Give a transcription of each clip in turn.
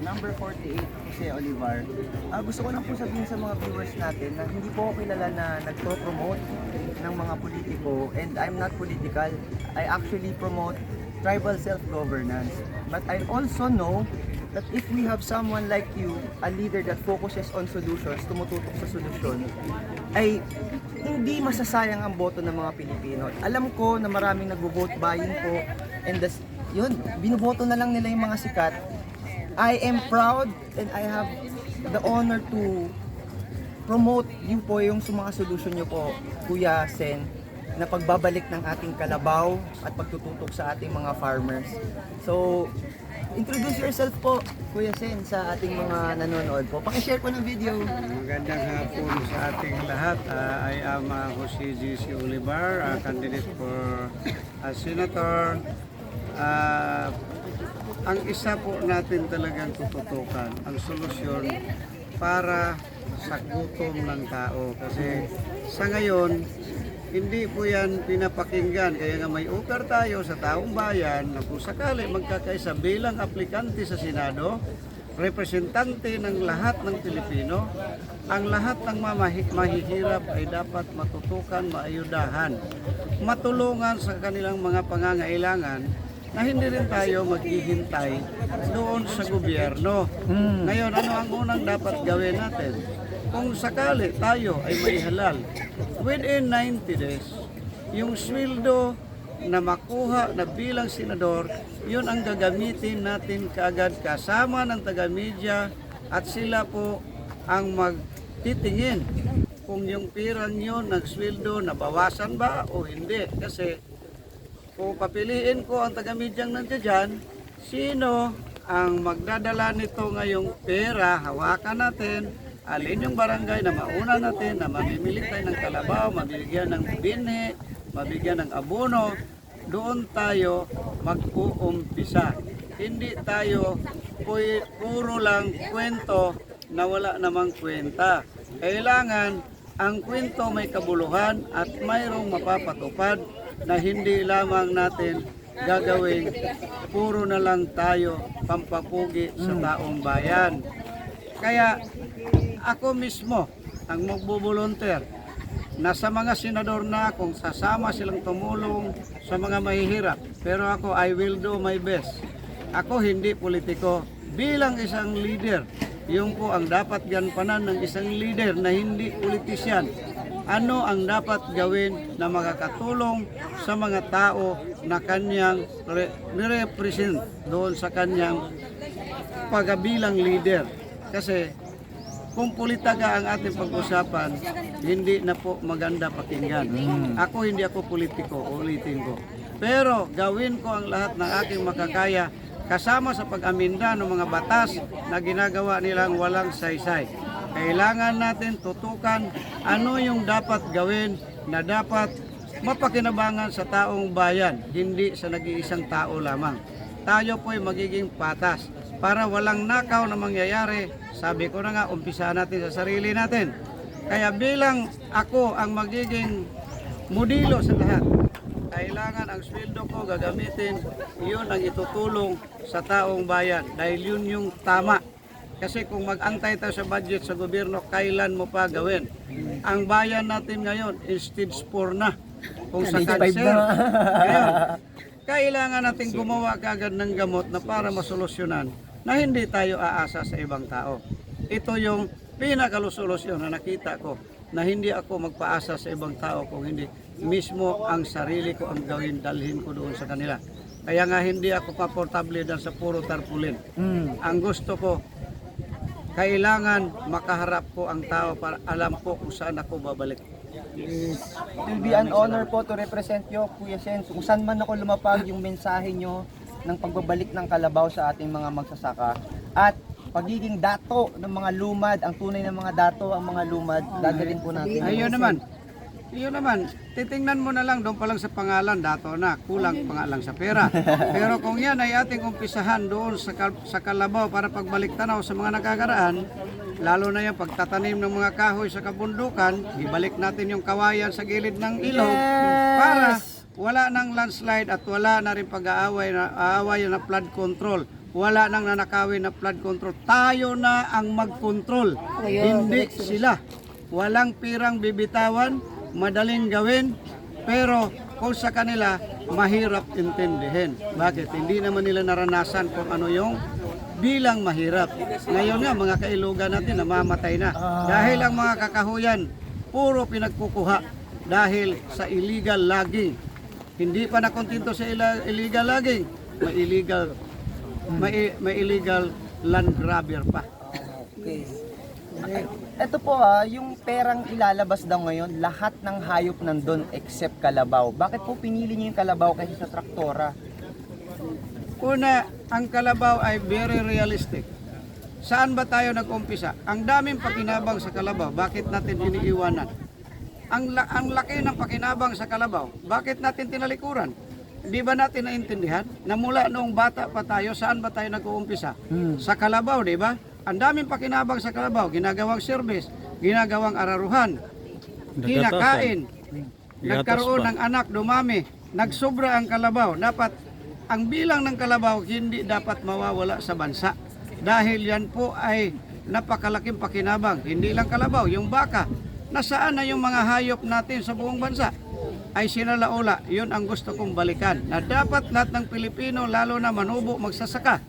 Number 48, Jose Olivar. Ah, gusto ko lang po sabihin sa mga viewers natin na hindi po ako kilala na nagpro-promote ng mga politiko and I'm not political. I actually promote tribal self-governance. But I also know that if we have someone like you, a leader that focuses on solutions, tumututok sa solusyon, ay hindi masasayang ang boto ng mga Pilipino. Alam ko na maraming nagvo-vote buying po and das, yun, binuboto na lang nila yung mga sikat I am proud and I have the honor to promote yun po yung sa mga solution nyo po, Kuya Sen, na pagbabalik ng ating kalabaw at pagtututok sa ating mga farmers. So, introduce yourself po, Kuya Sen, sa ating mga nanonood po. Pakishare po ng video. Magandang hapon sa ating lahat. Ah, I am uh, Jose G.C. Olivar, ah, candidate for uh, Senator. Ah, ang isa po natin talagang tututukan, ang solusyon para sa gutom ng tao. Kasi sa ngayon, hindi po yan pinapakinggan. Kaya nga may utar tayo sa taong bayan na kung sakali magkakaisa bilang aplikante sa Senado, representante ng lahat ng Pilipino, ang lahat ng mamahi- mahihirap ay dapat matutukan, maayudahan, matulungan sa kanilang mga pangangailangan na hindi rin tayo maghihintay doon sa gobyerno. Ngayon, ano ang unang dapat gawin natin? Kung sakali tayo ay may halal, within 90 days, yung sweldo na makuha na bilang senador, yun ang gagamitin natin kaagad kasama ng taga-media at sila po ang magtitingin kung yung pira nyo nagsweldo nabawasan ba o hindi. Kasi kung papiliin ko ang taga-medyang nandiyan sino ang magdadala nito ngayong pera, hawakan natin, alin yung barangay na mauna natin, na mamimili tayo ng kalabaw, mabigyan ng binhi, mabigyan ng abono, doon tayo mag-uumpisa. Hindi tayo pu- puro lang kwento na wala namang kwenta. Kailangan ang kwento may kabuluhan at mayroong mapapatupad na hindi lamang natin gagawin puro na lang tayo pampapugi sa taong bayan. Kaya ako mismo ang magbo-volunteer na sa mga senador na kung sasama silang tumulong sa mga mahihirap. Pero ako, I will do my best. Ako hindi politiko. Bilang isang leader, yung po ang dapat gampanan ng isang leader na hindi politisyan. Ano ang dapat gawin na makakatulong sa mga tao na kanyang re- represent doon sa kanyang pagabilang leader. Kasi kung politiga ang ating pag-usapan, hindi na po maganda pakinggan. Ako hindi ako politiko, ulitin ko. Pero gawin ko ang lahat ng aking makakaya kasama sa pag-aminda ng mga batas na ginagawa nilang walang saysay. Kailangan natin tutukan ano yung dapat gawin na dapat mapakinabangan sa taong bayan, hindi sa nag-iisang tao lamang. Tayo po'y magiging patas para walang nakaw na mangyayari. Sabi ko na nga, umpisa natin sa sarili natin. Kaya bilang ako ang magiging modelo sa lahat, kailangan ang sweldo ko gagamitin, yun ang itutulong sa taong bayan dahil yun yung tama. Kasi kung mag-antay tayo sa budget sa gobyerno, kailan mo pa gawin? Ang bayan natin ngayon, is stage 4 na. Kung sa 95 cancer. na. Ngayon, kailangan natin gumawa kagad ng gamot na para masolusyonan na hindi tayo aasa sa ibang tao. Ito yung pinakalusolusyon na nakita ko na hindi ako magpaasa sa ibang tao kung hindi mismo ang sarili ko ang gawin dalhin ko doon sa kanila. Kaya nga hindi ako komportable dyan sa puro tarpulin. Mm. Ang gusto ko, kailangan makaharap ko ang tao para alam ko kung saan ako babalik. It will be an honor po to represent you, Kuya Sen. Kung saan man ako lumapag yung mensahe nyo ng pagbabalik ng kalabaw sa ating mga magsasaka at pagiging dato ng mga lumad, ang tunay ng mga dato, ang mga lumad, dadalhin po natin. Ayun naman. Ayun naman, titingnan mo na lang doon pa lang sa pangalan, dato na, kulang pa nga lang sa pera. Pero kung yan ay ating umpisahan doon sa, kal- sa kalabaw para pagbalik tanaw sa mga nakakaraan, lalo na yung pagtatanim ng mga kahoy sa kabundukan, ibalik natin yung kawayan sa gilid ng ilog para wala nang landslide at wala na rin pag-aaway na, aaway na flood control. wala nang nanakawin na flood control. Tayo na ang mag-control, hindi sila. Walang pirang bibitawan, madaling gawin, pero kung sa kanila, mahirap intindihin. Bakit? Hindi naman nila naranasan kung ano yung bilang mahirap. Ngayon nga, mga kailugan natin, namamatay na. Dahil ang mga kakahuyan, puro pinagkukuha dahil sa illegal logging. Hindi pa nakontento sa illegal logging, may illegal may, may illegal land grabber pa. Okay. Ito po ah, yung perang ilalabas daw ngayon, lahat ng hayop nandun except kalabaw. Bakit po pinili niyo yung kalabaw kaysa sa traktora? Una, ang kalabaw ay very realistic. Saan ba tayo nag-umpisa? Ang daming pakinabang sa kalabaw, bakit natin iniiwanan? Ang, la- ang laki ng pakinabang sa kalabaw, bakit natin tinalikuran? Di ba natin naintindihan na mula noong bata pa tayo, saan ba tayo nag-uumpisa? Sa kalabaw, di ba? Ang daming pakinabang sa kalabaw, ginagawang service, ginagawang araruhan, kinakain, nagkaroon ng anak, dumami, nagsobra ang kalabaw. Dapat, ang bilang ng kalabaw hindi dapat mawawala sa bansa. Dahil yan po ay napakalaking pakinabang. Hindi lang kalabaw, yung baka. Nasaan na yung mga hayop natin sa buong bansa? Ay sinalaula, yun ang gusto kong balikan. Na dapat lahat ng Pilipino, lalo na manubo, magsasaka.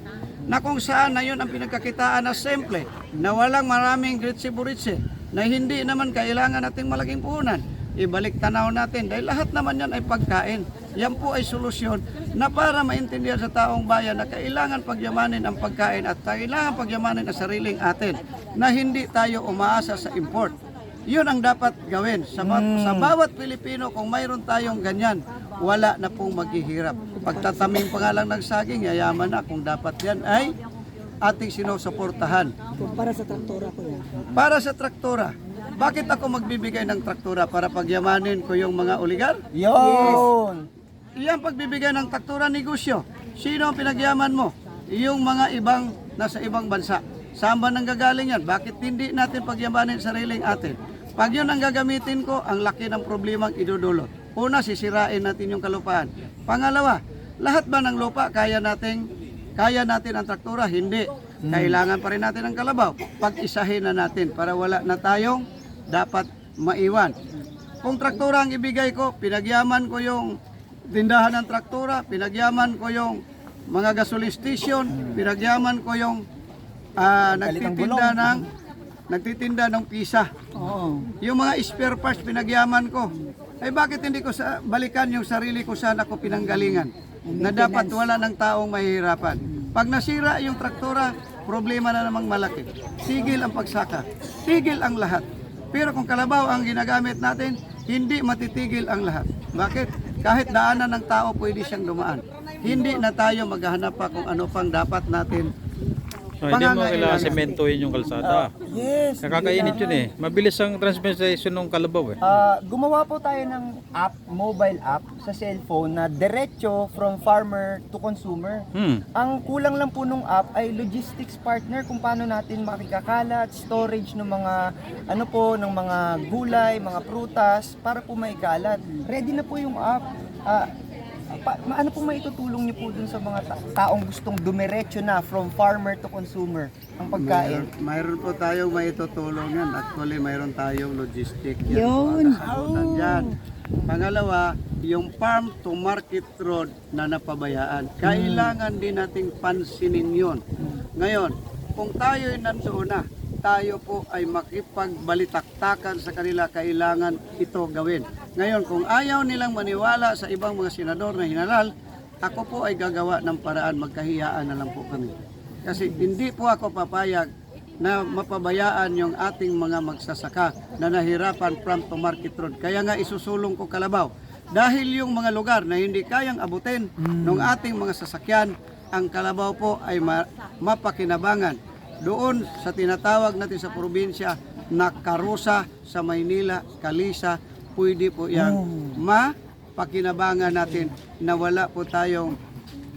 Na kung saan na yun ang pinagkakitaan na simple, na walang maraming gritsi-buritsi, na hindi naman kailangan nating malaking puhunan. Ibalik tanaw natin dahil lahat naman yan ay pagkain. Yan po ay solusyon na para maintindihan sa taong bayan na kailangan pagyamanin ang pagkain at kailangan pagyamanin ang sariling atin na hindi tayo umaasa sa import. Yun ang dapat gawin. Sa, ba- sa bawat Pilipino, kung mayroon tayong ganyan, wala na pong maghihirap. Pagtataming pa nga lang ng saging, yayaman na kung dapat yan ay ating sinusuportahan. Para sa traktora ko yan. Para sa traktora, bakit ako magbibigay ng traktora para pagyamanin ko yung mga oligar? Yun! Iyan pagbibigay ng traktora negosyo. Sino ang pinagyaman mo? Yung mga ibang nasa ibang bansa. Saan ba nanggagaling yan? Bakit hindi natin pagyamanin sariling atin? Pag yun ang gagamitin ko, ang laki ng problemang idudulot. Una, sisirain natin yung kalupaan. Pangalawa, lahat ba ng lupa kaya nating kaya natin ang traktora? Hindi. Kailangan pa rin natin ang kalabaw. Pag-isahin na natin para wala na tayong dapat maiwan. Kung traktora ang ibigay ko, pinagyaman ko yung tindahan ng traktora, pinagyaman ko yung mga gasoline station, pinagyaman ko yung ah, nagtitinda ng nagtitinda ng pisa. Oo. Yung mga spare parts pinagyaman ko. Ay bakit hindi ko sa balikan yung sarili ko sana ko pinanggalingan? Na dapat wala ng taong mahihirapan. Pag nasira yung traktora, problema na namang malaki. Tigil ang pagsaka. Tigil ang lahat. Pero kung kalabaw ang ginagamit natin, hindi matitigil ang lahat. Bakit? Kahit daanan ng tao, pwede siyang dumaan. Hindi na tayo maghahanap pa kung ano pang dapat natin Oh, hindi mo kailangan sementohin yung kalsada. Yes! Nakakainit yun eh. Mabilis ang transportation ng kalabaw eh. Ah, gumawa po tayo ng app, mobile app sa cellphone na diretso from farmer to consumer. Hmm. Ang kulang lang po nung app ay logistics partner kung paano natin makikakalat, storage ng mga ano po, ng mga gulay, mga prutas para po maikalat. Ready na po yung app. Ah, pa, ano po maitutulong niyo po dun sa mga ta- taong gustong dumiretso na from farmer to consumer ang pagkain? Mayroon, mayroon po tayong maitutulong yan. Actually, mayroon tayong logistic yan. Yun. Dyan. Pangalawa, yung farm to market road na napabayaan. Kailangan din nating pansinin yun. Ngayon, kung tayo ay nandoon na, tayo po ay makipagbalitaktakan sa kanila, kailangan ito gawin. Ngayon, kung ayaw nilang maniwala sa ibang mga senador na hinalal, ako po ay gagawa ng paraan, magkahiyaan na lang po kami. Kasi hindi po ako papayag na mapabayaan yung ating mga magsasaka na nahirapan from to market road. Kaya nga isusulong ko kalabaw. Dahil yung mga lugar na hindi kayang abutin ng ating mga sasakyan, ang kalabaw po ay ma- mapakinabangan. Doon sa tinatawag natin sa probinsya na karusa sa Maynila, Kalisa, pwede po yan mapakinabangan natin na wala po tayong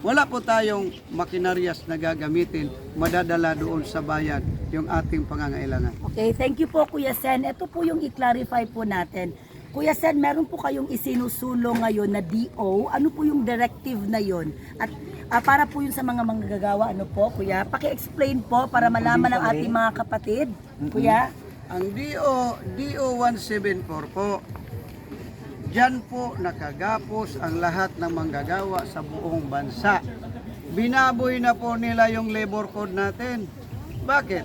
wala po tayong makinaryas na gagamitin, madadala doon sa bayan yung ating pangangailangan. Okay, thank you po Kuya Sen. Ito po yung i-clarify po natin. Kuya Sen, meron po kayong isinusulong ngayon na DO. Ano po yung directive na yon? At Ah, para po yun sa mga manggagawa, ano po, kuya? Paki-explain po para malaman ng ating mga kapatid, kuya. Ang DO, DO 174 po, Diyan po nakagapos ang lahat ng manggagawa sa buong bansa. Binaboy na po nila yung labor code natin. Bakit?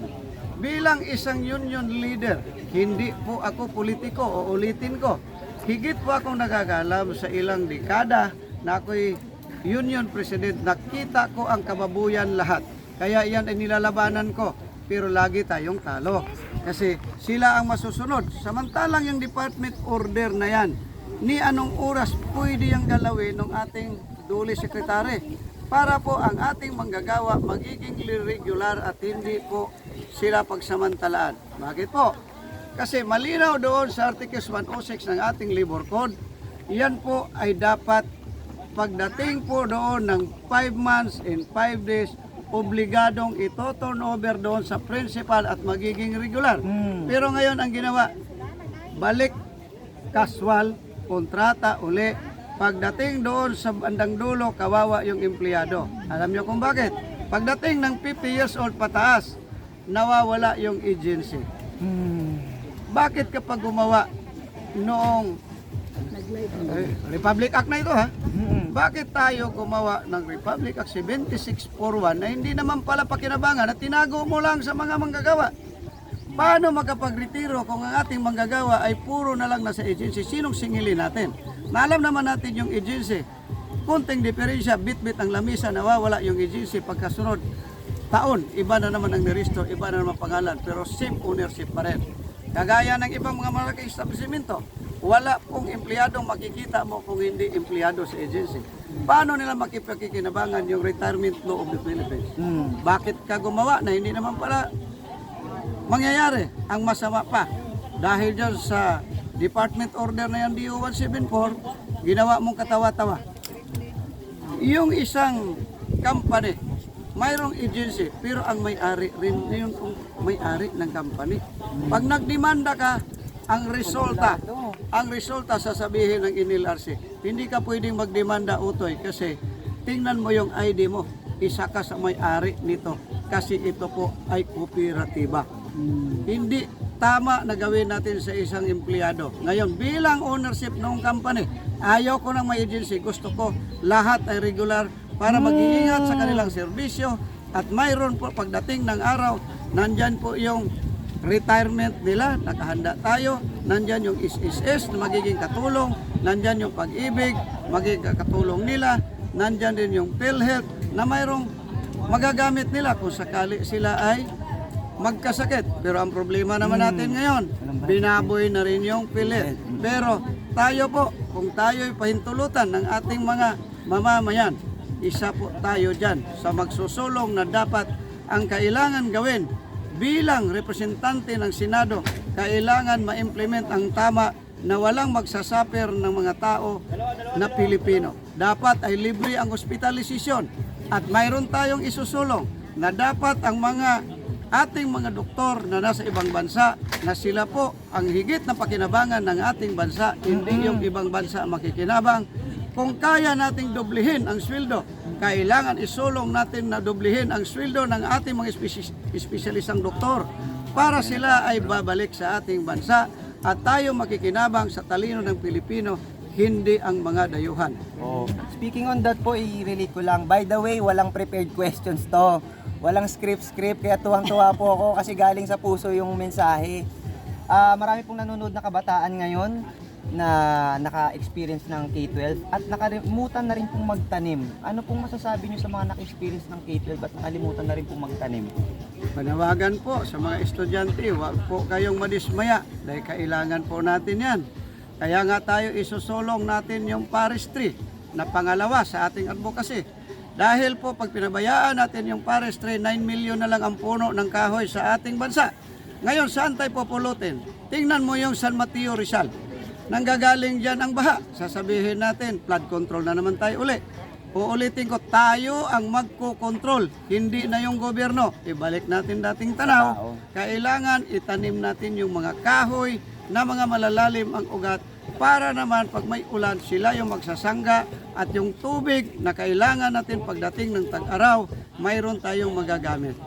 Bilang isang union leader, hindi po ako politiko o ulitin ko. Higit po akong nagagalam sa ilang dekada na ako'y union president. Nakita ko ang kababuyan lahat. Kaya yan ay nilalabanan ko. Pero lagi tayong talo. Kasi sila ang masusunod. Samantalang yung department order na yan, ni anong oras pwede yung galawin ng ating duly sekretary para po ang ating manggagawa magiging regular at hindi po sila pagsamantalaan. Bakit po? Kasi malinaw doon sa Articles 106 ng ating labor code, yan po ay dapat pagdating po doon ng 5 months and 5 days, obligadong ito turn over doon sa principal at magiging regular. Pero ngayon ang ginawa, balik kaswal, kontrata uli. Pagdating doon sa bandang dulo, kawawa yung empleyado. Alam niyo kung bakit? Pagdating ng 50 years old pataas, nawawala yung agency. Bakit kapag gumawa noong eh, Republic Act na ito ha? Bakit tayo gumawa ng Republic Act 7641 na hindi naman pala pakinabangan at tinago mo lang sa mga manggagawa? Paano makapagretiro kung ang ating manggagawa ay puro na lang nasa agency? Sinong singili natin? Naalam naman natin yung agency. Kunting diferensya, bit-bit ang lamisa, nawawala yung agency pagkasunod taon. Iba na naman ang niresto, iba na naman pangalan, pero same ownership pa rin. Kagaya ng ibang mga malaking establishmento, wala pong empleyadong makikita mo kung hindi empleyado sa agency. Paano nila makipagkikinabangan yung retirement law of the Philippines? Bakit ka gumawa na hindi naman pala mangyayari ang masama pa. Dahil dyan sa department order na yan DO 174 ginawa mong katawa-tawa. Yung isang company mayroong agency pero ang may-ari rin yung may-ari ng company. Pag nagdemanda ka ang resulta ang resulta sasabihin ng NLRC hindi ka pwedeng magdemanda utoy kasi tingnan mo yung ID mo. Isa ka sa may-ari nito kasi ito po ay kooperatiba hindi tama na gawin natin sa isang empleyado. Ngayon, bilang ownership ng company, ayaw ko ng may agency. Gusto ko lahat ay regular para mag-iingat sa kanilang serbisyo. At mayroon po pagdating ng araw, nandyan po yung retirement nila, nakahanda tayo, nandyan yung SSS na magiging katulong, nandyan yung pag-ibig, magiging katulong nila, nandyan din yung PhilHealth na mayroong magagamit nila kung sakali sila ay magkasakit. Pero ang problema naman natin ngayon, binaboy na rin yung pilit. Pero tayo po, kung tayo ay pahintulutan ng ating mga mamamayan, isa po tayo dyan sa magsusulong na dapat ang kailangan gawin bilang representante ng Senado, kailangan ma-implement ang tama na walang magsasaper ng mga tao na Pilipino. Dapat ay libre ang hospitalisasyon at mayroon tayong isusulong na dapat ang mga ating mga doktor na nasa ibang bansa na sila po ang higit na pakinabangan ng ating bansa, hindi yung ibang bansa ang makikinabang. Kung kaya nating doblihin ang sweldo, kailangan isulong natin na doblihin ang sweldo ng ating mga espesyalistang doktor para sila ay babalik sa ating bansa at tayo makikinabang sa talino ng Pilipino, hindi ang mga dayuhan. Oh. Speaking on that po, i-relate ko lang. By the way, walang prepared questions to. Walang script-script, kaya tuwang-tuwa po ako kasi galing sa puso yung mensahe. Ah, marami pong nanonood na kabataan ngayon na naka-experience ng K-12 at nakalimutan na rin pong magtanim. Ano pong masasabi niyo sa mga naka-experience ng K-12 at nakalimutan na rin pong magtanim? Panawagan po sa mga estudyante, huwag po kayong madismaya dahil kailangan po natin yan. Kaya nga tayo isusulong natin yung forestry na pangalawa sa ating advocacy. Dahil po pag pinabayaan natin yung forestry, 9 million na lang ang puno ng kahoy sa ating bansa. Ngayon, saan tayo populutin? Tingnan mo yung San Mateo Rizal. Nanggagaling dyan ang baha. Sasabihin natin, flood control na naman tayo uli. Uulitin ko, tayo ang magko-control, hindi na yung gobyerno. Ibalik natin dating tanaw. Kailangan itanim natin yung mga kahoy na mga malalalim ang ugat para naman pag may ulan sila yung magsasangga at yung tubig na kailangan natin pagdating ng tag-araw, mayroon tayong magagamit.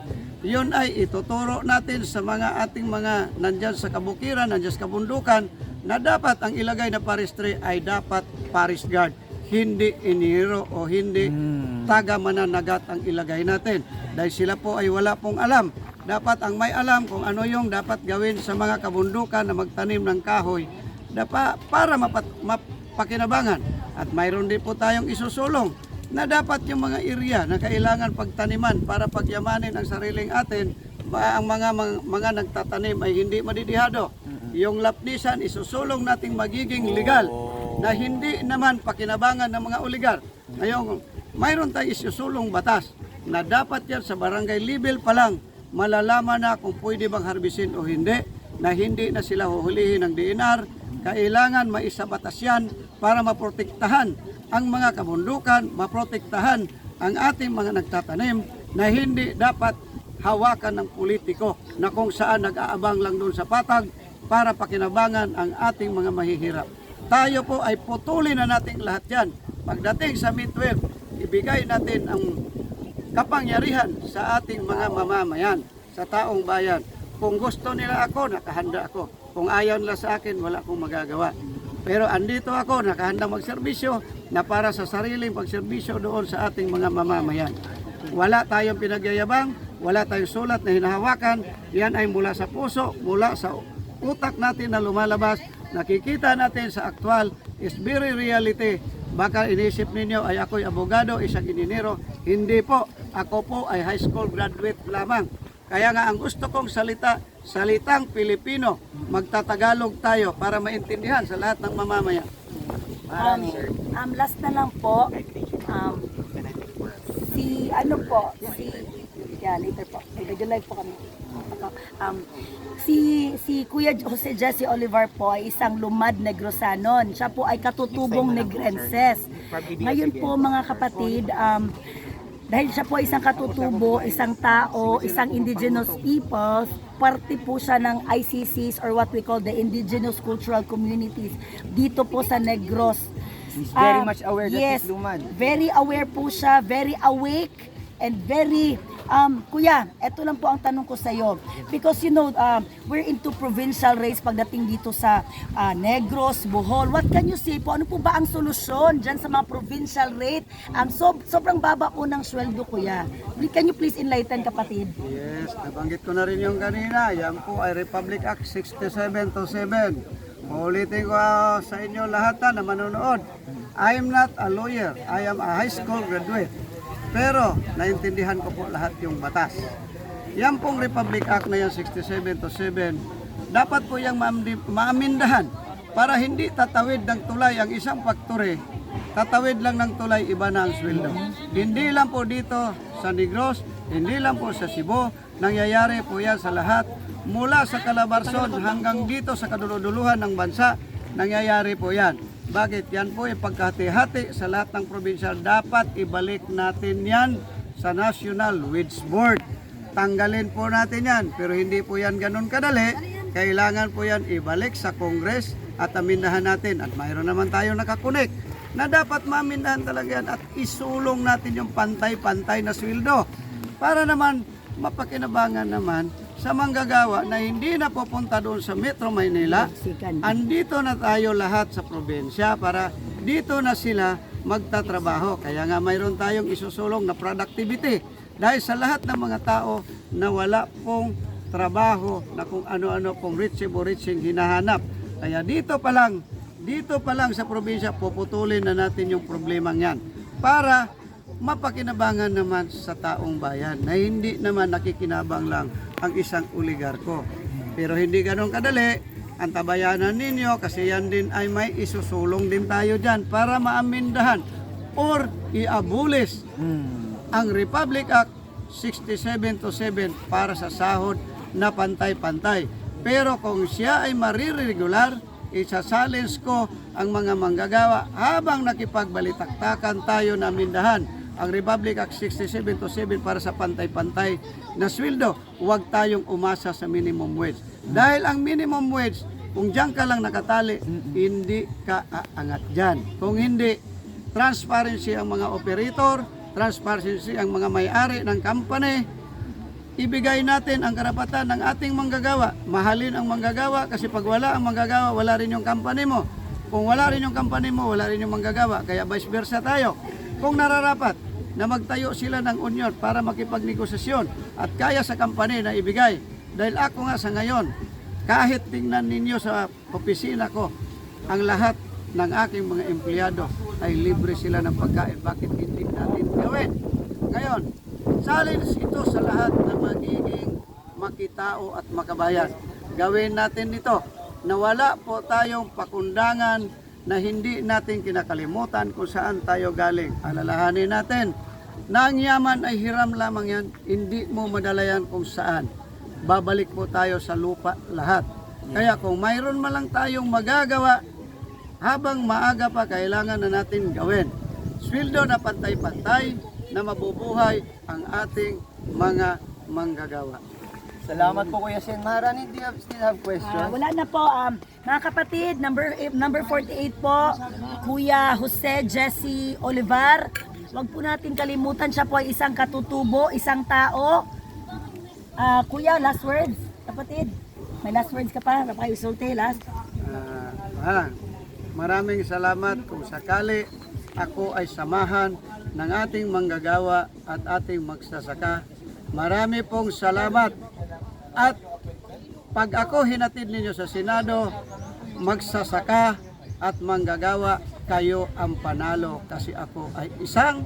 Yun ay ituturo natin sa mga ating mga nandyan sa kabukiran, nandyan sa kabundukan, na dapat ang ilagay na Paris tree ay dapat Paris guard, hindi iniro o hindi taga mananagat ang ilagay natin. Dahil sila po ay wala pong alam. Dapat ang may alam kung ano yung dapat gawin sa mga kabundukan na magtanim ng kahoy dapat para mapat, mapakinabangan. At mayroon din po tayong isusulong na dapat yung mga area na kailangan pagtaniman para pagyamanin ang sariling atin, ang mga, mga, mga nagtatanim ay hindi madidihado. Yung lapnisan, isusulong nating magiging legal na hindi naman pakinabangan ng mga oligar. Ngayon, mayroon tayong isusulong batas na dapat yan sa barangay level pa lang malalaman na kung pwede bang harbisin o hindi, na hindi na sila huhulihin ng DNR, kailangan maisabatas yan para maprotektahan ang mga kabundukan, maprotektahan ang ating mga nagtatanim na hindi dapat hawakan ng politiko na kung saan nag-aabang lang doon sa patag para pakinabangan ang ating mga mahihirap. Tayo po ay putulin na nating lahat yan. Pagdating sa midweb, ibigay natin ang kapangyarihan sa ating mga mamamayan, sa taong bayan. Kung gusto nila ako, nakahanda ako. Kung ayaw nila sa akin, wala akong magagawa. Pero andito ako, nakahanda magserbisyo na para sa sariling pagserbisyo doon sa ating mga mamamayan. Wala tayong pinagyayabang, wala tayong sulat na hinahawakan. Yan ay mula sa puso, mula sa utak natin na lumalabas. Nakikita natin sa aktual is very reality. Baka inisip ninyo ay ako'y abogado, isang ininero. Hindi po. Ako po ay high school graduate lamang. Kaya nga ang gusto kong salita, salitang Pilipino. Magtatagalog tayo para maintindihan sa lahat ng mamamayan. Um, um, last na lang po, um, si, ano po, si, yeah, later po, video live po kami. Um, si, si Kuya Jose Jesse Oliver po ay isang lumad negrosanon. Siya po ay katutubong negrenses. Ngayon po mga kapatid, um, dahil siya po isang katutubo, isang tao, isang indigenous people, parte po siya ng ICCs or what we call the indigenous cultural communities dito po sa Negros. He's very Ah, much aware that yes, he's lumad. Very aware po siya, very awake, and very Um, kuya, eto lang po ang tanong ko sa iyo. Because you know, um, we're into provincial race pagdating dito sa ah, Negros, Bohol. What can you say po? Ano po ba ang solusyon dyan sa mga provincial rate? Ang sob sobrang baba po ng sweldo, kuya. Can you please enlighten, kapatid? Yes, nabanggit ko na rin yung kanina. Yan po ay Republic Act 67 to 7. Ulitin ko ah, sa inyo lahat ah, na manonood. I am not a lawyer. I am a high school graduate. Pero naintindihan ko po lahat yung batas. Yan pong Republic Act na yan 67 to 7. Dapat po yung maamindahan para hindi tatawid ng tulay ang isang factory. Tatawid lang ng tulay, iba na ang sweldo. Hindi lang po dito sa Negros, hindi lang po sa Cebu, nangyayari po yan sa lahat. Mula sa Calabarzon hanggang dito sa kaduluduluhan ng bansa, nangyayari po yan. Bakit? Yan po ay pagkahati-hati sa lahat ng probinsya. Dapat ibalik natin yan sa National Wage Board. Tanggalin po natin yan. Pero hindi po yan ganun kadali. Kailangan po yan ibalik sa Congress at amindahan natin. At mayroon naman tayo nakakunik na dapat maamindahan talaga yan at isulong natin yung pantay-pantay na sweldo para naman mapakinabangan naman sa manggagawa na hindi na pupunta doon sa Metro Maynila andito na tayo lahat sa probinsya para dito na sila magtatrabaho. Kaya nga mayroon tayong isusulong na productivity dahil sa lahat ng mga tao na wala pong trabaho na kung ano-ano pong reachable reaching hinahanap. Kaya dito pa lang, dito pa lang sa probinsya, puputulin na natin yung problemang yan para mapakinabangan naman sa taong bayan na hindi naman nakikinabang lang ang isang oligarko. Pero hindi ganun kadali, ang tabayanan ninyo kasi yan din ay may isusulong din tayo dyan para maamindahan or iabulis ang Republic Act 67 to 7 para sa sahod na pantay-pantay. Pero kung siya ay mariregular, isasalins ko ang mga manggagawa habang nakipagbalitaktakan tayo na mindahan ang Republic Act 67 to 7 para sa pantay-pantay na sweldo, huwag tayong umasa sa minimum wage. Dahil ang minimum wage Kung diyan ka lang nakatali, hindi ka aangat diyan. Kung hindi, transparency ang mga operator, transparency ang mga may-ari ng company, ibigay natin ang karapatan ng ating manggagawa. Mahalin ang manggagawa kasi pag wala ang manggagawa, wala rin yung company mo. Kung wala rin yung company mo, wala rin yung manggagawa. Kaya vice versa tayo. Kung nararapat na magtayo sila ng union para makipagnegosasyon at kaya sa company na ibigay. Dahil ako nga sa ngayon, kahit tingnan ninyo sa opisina ko, ang lahat ng aking mga empleyado ay libre sila ng pagkain. Bakit hindi natin gawin? Ngayon, challenge ito sa lahat na magiging makitao at makabayan. Gawin natin ito na wala po tayong pakundangan na hindi natin kinakalimutan kung saan tayo galing. Alalahanin natin na ang yaman ay hiram lamang yan, hindi mo madala yan kung saan. Babalik po tayo sa lupa lahat. Kaya kung mayroon man lang tayong magagawa, habang maaga pa kailangan na natin gawin. Sweldo na pantay-pantay na mabubuhay ang ating mga manggagawa. Salamat po Kuya Sen. Maharani, do you have, still have Ah, questions? wala na po. Um, mga kapatid, number eh, number 48 po, Kuya Jose Jesse Olivar. Huwag po natin kalimutan, siya po ay isang katutubo, isang tao. Ah, kuya, last words, kapatid. May last words ka pa? Napaka-isulti, last. Ah, ah, maraming salamat kung sakali ako ay samahan ng ating manggagawa at ating magsasaka. Marami pong salamat. At pag ako hinatid ninyo sa Senado, magsasaka at manggagawa, kayo ang panalo kasi ako ay isang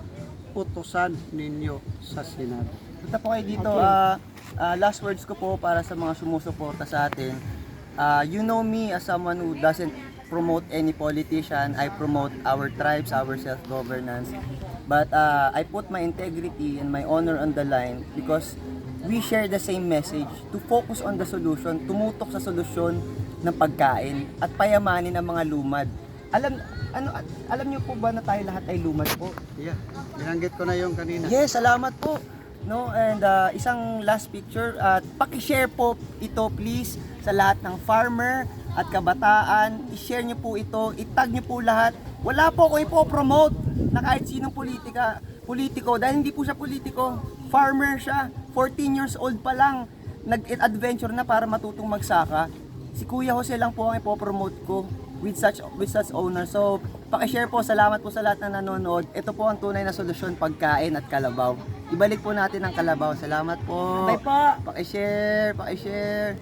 utusan ninyo sa Senado. Punta po kayo dito. ah, ah, last words ko po para sa mga sumusuporta sa atin. Ah, you know me as someone who doesn't promote any politician. I promote our tribes, our self-governance. But ah, I put my integrity and my honor on the line because we share the same message to focus on the solution, tumutok sa solusyon ng pagkain at payamanin ang mga lumad. Alam ano alam niyo po ba na tayo lahat ay lumad po? Yeah, binanggit ko na yung kanina. Yes, salamat po. No, and uh, isang last picture at paki-share po ito please sa lahat ng farmer at kabataan. I-share niyo po ito, itag niyo po lahat. Wala po ko ipo-promote na kahit sinong politika, politiko dahil hindi po siya politiko. Farmer siya, 14 years old pa lang nag-adventure na para matutong magsaka. Si Kuya Jose lang po ang ipo-promote ko with such with such owner. So, paki-share po, salamat po sa lahat na nanonood. Ito po ang tunay na solusyon pagkain at kalabaw. Ibalik po natin ang kalabaw. Salamat po. Bye po. Paki-share, paki-share.